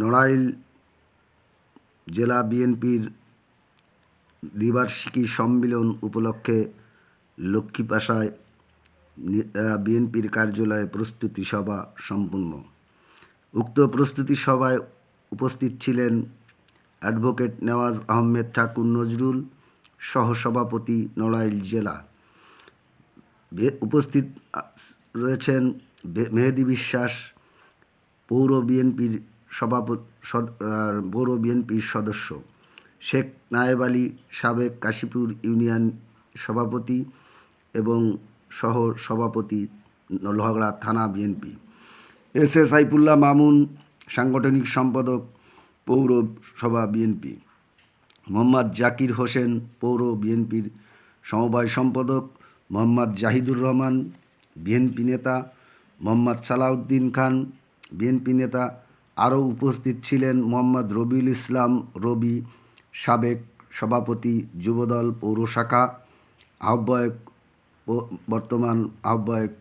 নড়াইল জেলা বিএনপির দ্বিবার্ষিকী সম্মেলন উপলক্ষে লক্ষ্মীপাশায় বিএনপির কার্যালয়ে প্রস্তুতি সভা সম্পন্ন। উক্ত প্রস্তুতি সভায় উপস্থিত ছিলেন অ্যাডভোকেট নেওয়াজ আহমেদ ঠাকুর নজরুল, সহসভাপতি নড়াইল জেলা। উপস্থিত রয়েছেন মেহেদি বিশ্বাস, পৌর বিএনপির সভাপতি পৌর বিএনপির সদস্য। শেখ নায়েব আলী, সাবেক কাশীপুর ইউনিয়ন সভাপতি এবং সহ সভাপতি লোহাগড়া থানা বিএনপি। এস এ সাইফুল্লাহ মামুন, সাংগঠনিক সম্পাদক পৌরসভা বিএনপি। মোহাম্মদ জাকির হোসেন, পৌর বিএনপির সমবায় সম্পাদক। মোহাম্মদ জাহিদুর রহমান, বিএনপি নেতা। মোহাম্মদ সালাউদ্দিন খান, বিএনপি নেতা। আরও উপস্থিত ছিলেন মোহাম্মদ রবিউল ইসলাম রবি, সাবেক সভাপতি যুবদল পৌর শাখা আহ্বায়ক বর্তমান আহ্বায়ক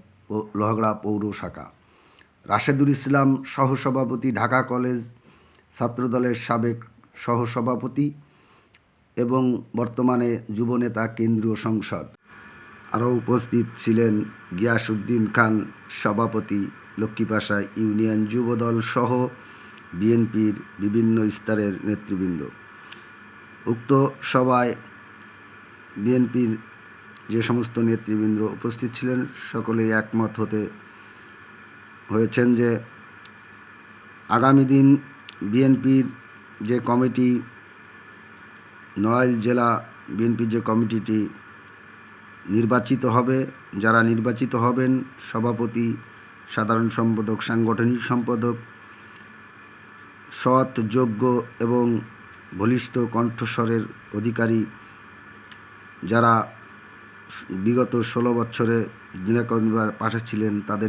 লোহাগড়া পৌর শাখা রাশেদুল ইসলাম সহসভাপতি ঢাকা কলেজ, ছাত্রদলের সাবেক সহসভাপতি এবং বর্তমানে যুবনেতা কেন্দ্রীয় সংসদ। আরও উপস্থিত ছিলেন গিয়াসউদ্দিন খান, সভাপতি লক্ষ্মীপাশা ইউনিয়ন যুবদল সহ বিএনপির বিভিন্ন স্তরের নেতৃবৃন্দ। উক্ত সভায় বিএনপির যে সমস্ত নেতৃবৃন্দ উপস্থিত ছিলেন, সকলেই একমত হতে হয়েছেন যে আগামী দিন বিএনপির যে কমিটি, নড়াইল জেলা বিএনপির যে কমিটিটি নির্বাচিত হবে, যারা নির্বাচিত হবেন, সভাপতি সাধারণ সম্পাদক, সাংগঠনিক সম্পাদক, সৎ, যোগ্য এবং বলিষ্ঠ কণ্ঠস্বরের অধিকারী যারা বিগত ষোলো বছরে দিনাকন্দার পাশে ছিলেন, তাদের